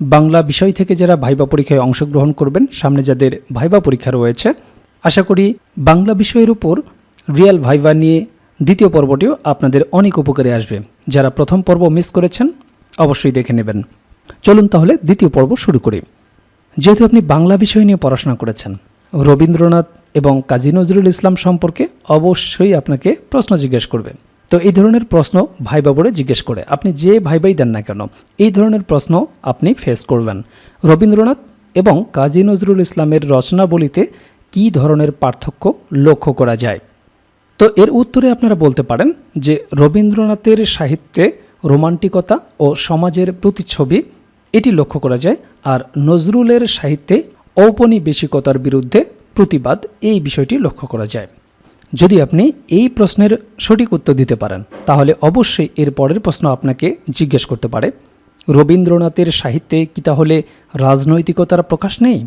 বাংলা বিষয় থেকে যারা ভাইবা পরীক্ষায় অংশগ্রহণ করবেন, সামনে যাদের ভাইবা পরীক্ষা রয়েছে, আশা করি বাংলা বিষয়ের উপর রিয়েল ভাইবা নিয়ে দ্বিতীয় পর্বটিও আপনাদের অনেক উপকারে আসবে। যারা প্রথম পর্ব মিস করেছেন, অবশ্যই দেখে নেবেন। চলুন তাহলে দ্বিতীয় পর্ব শুরু করি। যেহেতু আপনি বাংলা বিষয় নিয়ে পড়াশোনা করেছেন, রবীন্দ্রনাথ এবং কাজী নজরুল ইসলাম সম্পর্কে অবশ্যই আপনাকে প্রশ্ন জিজ্ঞেস করবে। তো এই ধরনের প্রশ্ন ভাই বাবুরে জিজ্ঞেস করে। আপনি যে ভাইবাই দেন না কেন, এই ধরনের প্রশ্ন আপনি ফেস করবেন। রবীন্দ্রনাথ এবং কাজী নজরুল ইসলামের রচনাবলিতে কী ধরনের পার্থক্য লক্ষ্য করা যায়? তো এর উত্তরে আপনারা বলতে পারেন যে, রবীন্দ্রনাথের সাহিত্যে রোমান্টিকতা ও সমাজের প্রতিচ্ছবি এটি লক্ষ্য করা যায়, আর নজরুলের সাহিত্যে ঔপনিবেশিকতার বিরুদ্ধে প্রতিবাদ এই বিষয়টি লক্ষ্য করা যায়। যদি আপনি এই প্রশ্নের সঠিক উত্তর দিতে পারেন, তাহলে অবশ্যই এর পরের প্রশ্ন আপনাকে জিজ্ঞেস করতে পারে। রবীন্দ্রনাথের সাহিত্যে কি তাহলে রাজনৈতিকতার প্রকাশ নেই?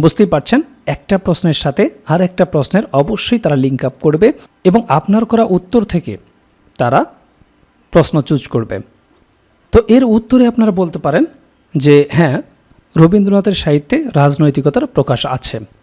বুঝতেই পারছেন, একটা প্রশ্নের সাথে আর একটা প্রশ্নের অবশ্যই তারা লিঙ্ক আপ করবে এবং আপনার করা উত্তর থেকে তারা প্রশ্ন চুজ করবে। তো এর উত্তরে আপনারা বলতে পারেন যে হ্যাঁ রবীন্দ্রনাথের সাহিত্যে রাজনৈতিকতার প্রকাশ আছে।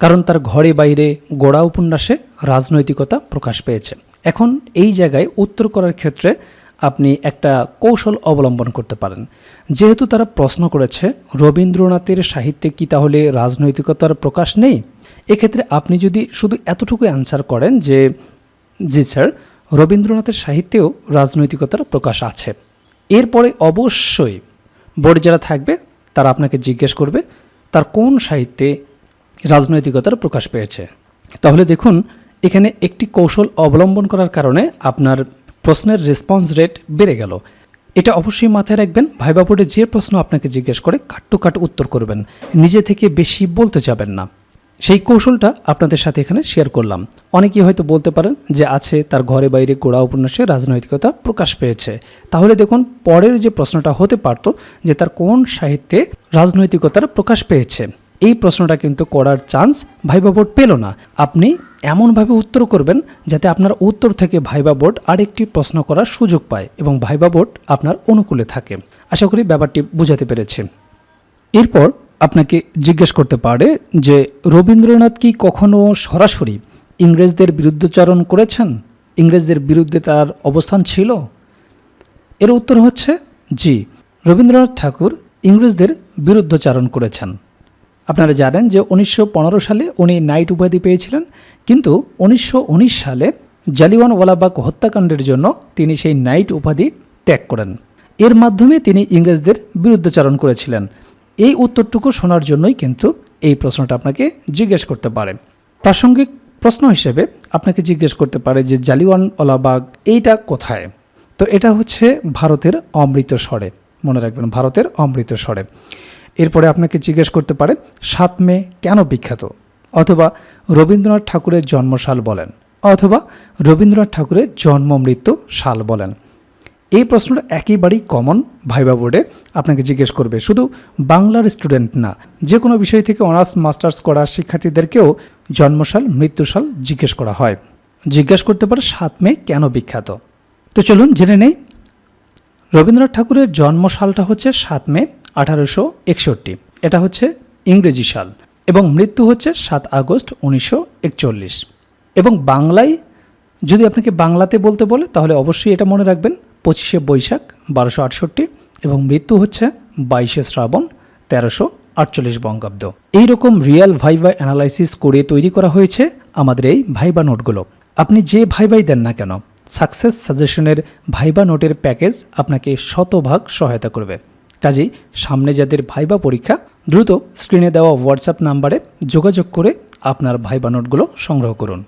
কারণ তার ঘরে বাইরে গোড়া উপন্যাসে রাজনৈতিকতা প্রকাশ পেয়েছে। এখন এই জায়গায় উত্তর করার ক্ষেত্রে আপনি একটা কৌশল অবলম্বন করতে পারেন। যেহেতু তারা প্রশ্ন করেছে, রবীন্দ্রনাথের সাহিত্যে কি তাহলে রাজনৈতিকতার প্রকাশ নেই? এক্ষেত্রে আপনি যদি শুধু এতটুকু অ্যান্সার করেন যে, জি স্যার, রবীন্দ্রনাথের সাহিত্যেও রাজনৈতিকতার প্রকাশ আছে। এরপরে অবশ্যই বোর্ডে যারা থাকবে, তারা আপনাকে জিজ্ঞেস করবে, তার কোন সাহিত্যে রাজনৈতিকতার প্রকাশ পেয়েছে। তাহলে দেখুন, এখানে একটি কৌশল অবলম্বন করার কারণে আপনার প্রশ্নের রেসপন্স রেট বেড়ে গেল। এটা অবশ্যই মাথায় রাখবেন, ভাইবা বোর্ডে যে প্রশ্ন আপনাকে জিজ্ঞেস করে কাট টু কাট উত্তর করবেন, নিজে থেকে বেশি বলতে যাবেন না। সেই কৌশলটা আপনাদের সাথে এখানে শেয়ার করলাম। অনেকেই হয়তো বলতে পারেন যে আছে, তার ঘরে বাইরে গোড়া উপন্যাসে রাজনৈতিকতা প্রকাশ পেয়েছে। তাহলে দেখুন, পরের যে প্রশ্নটা হতে পারত যে তার কোন সাহিত্যে রাজনৈতিকতার প্রকাশ পেয়েছে। এই প্রশ্নটা কিন্তু করার চান্স ভাইবা বোর্ড পেল না। আপনি এমনভাবে উত্তর করবেন যাতে আপনার উত্তর থেকে ভাইবা বোর্ড আরেকটি প্রশ্ন করার সুযোগ পায় এবং ভাইবা বোর্ড আপনার অনুকূলে থাকে। আশা করি ব্যাপারটি বুঝাতে পেরেছি। এরপর আপনাকে জিজ্ঞেস করতে পারে যে, রবীন্দ্রনাথ কি কখনো সরাসরি ইংরেজদের বিরুদ্ধচারণ করেছেন? ইংরেজদের বিরুদ্ধে তার অবস্থান ছিল? এর উত্তর হচ্ছে, জি, রবীন্দ্রনাথ ঠাকুর ইংরেজদের বিরুদ্ধচারণ করেছেন। আপনারা জানেন যে উনিশশো পনেরো সালে উনি নাইট উপাধি পেয়েছিলেন, কিন্তু উনিশশো উনিশ সালে জালিওয়ানওয়ালাবাগ হত্যাকাণ্ডের জন্য তিনি সেই নাইট উপাধি ত্যাগ করেন। এর মাধ্যমে তিনি ইংরেজদের বিরুদ্ধচারণ করেছিলেন। এই উত্তরটুকু শোনার জন্যই কিন্তু এই প্রশ্নটা আপনাকে জিজ্ঞেস করতে পারে। প্রাসঙ্গিক প্রশ্ন হিসেবে আপনাকে জিজ্ঞেস করতে পারে যে জালিওয়ানওয়ালাবাগ এইটা কোথায়? তো এটা হচ্ছে ভারতের অমৃতসরে। মনে রাখবেন, ভারতের অমৃতসরে। এরপরে আপনাকে জিজ্ঞেস করতে পারে, সাত মে কেন বিখ্যাত? অথবা রবীন্দ্রনাথ ঠাকুরের জন্মসাল বলেন, অথবা রবীন্দ্রনাথ ঠাকুরের জন্ম মৃত্যু সাল বলেন। এই প্রশ্নটা একেবারেই কমন ভাইবা বোর্ডে আপনাকে জিজ্ঞেস করবে। শুধু বাংলার স্টুডেন্ট না, যে কোনো বিষয় থেকে অনার্স মাস্টার্স করা শিক্ষার্থীদেরকেও জন্মসাল, মৃত্যুসাল জিজ্ঞেস করা হয়। জিজ্ঞেস করতে পারে, সাত মে কেন বিখ্যাত? তো চলুন জেনে নেই। রবীন্দ্রনাথ ঠাকুরের জন্মসালটা হচ্ছে সাত মে আঠারোশো একষট্টি। এটা হচ্ছে ইংরেজি সাল এবং মৃত্যু হচ্ছে সাত আগস্ট উনিশশো একচল্লিশ। এবং বাংলায়, যদি আপনাকে বাংলাতে বলতে বলে, তাহলে অবশ্যই এটা মনে রাখবেন, পঁচিশে বৈশাখ বারোশো আটষট্টি এবং মৃত্যু হচ্ছে বাইশে শ্রাবণ তেরোশো আটচল্লিশ বঙ্গাব্দ। এইরকম রিয়েল ভাইভা অ্যানালাইসিস করে তৈরি করা হয়েছে আমাদের এই ভাইবা নোটগুলো। আপনি যে ভাইবাই দেন না কেন, সাকসেস সাজেশনের ভাইবা নোটের প্যাকেজ আপনাকে শতভাগ সহায়তা করবে। কাজেই সামনে যাদের ভাইবা পরীক্ষা, দ্রুত স্ক্রিনে দেওয়া হোয়াটসঅ্যাপ নাম্বারে যোগাযোগ করে আপনার ভাইবা নোটগুলো সংগ্রহ করুন।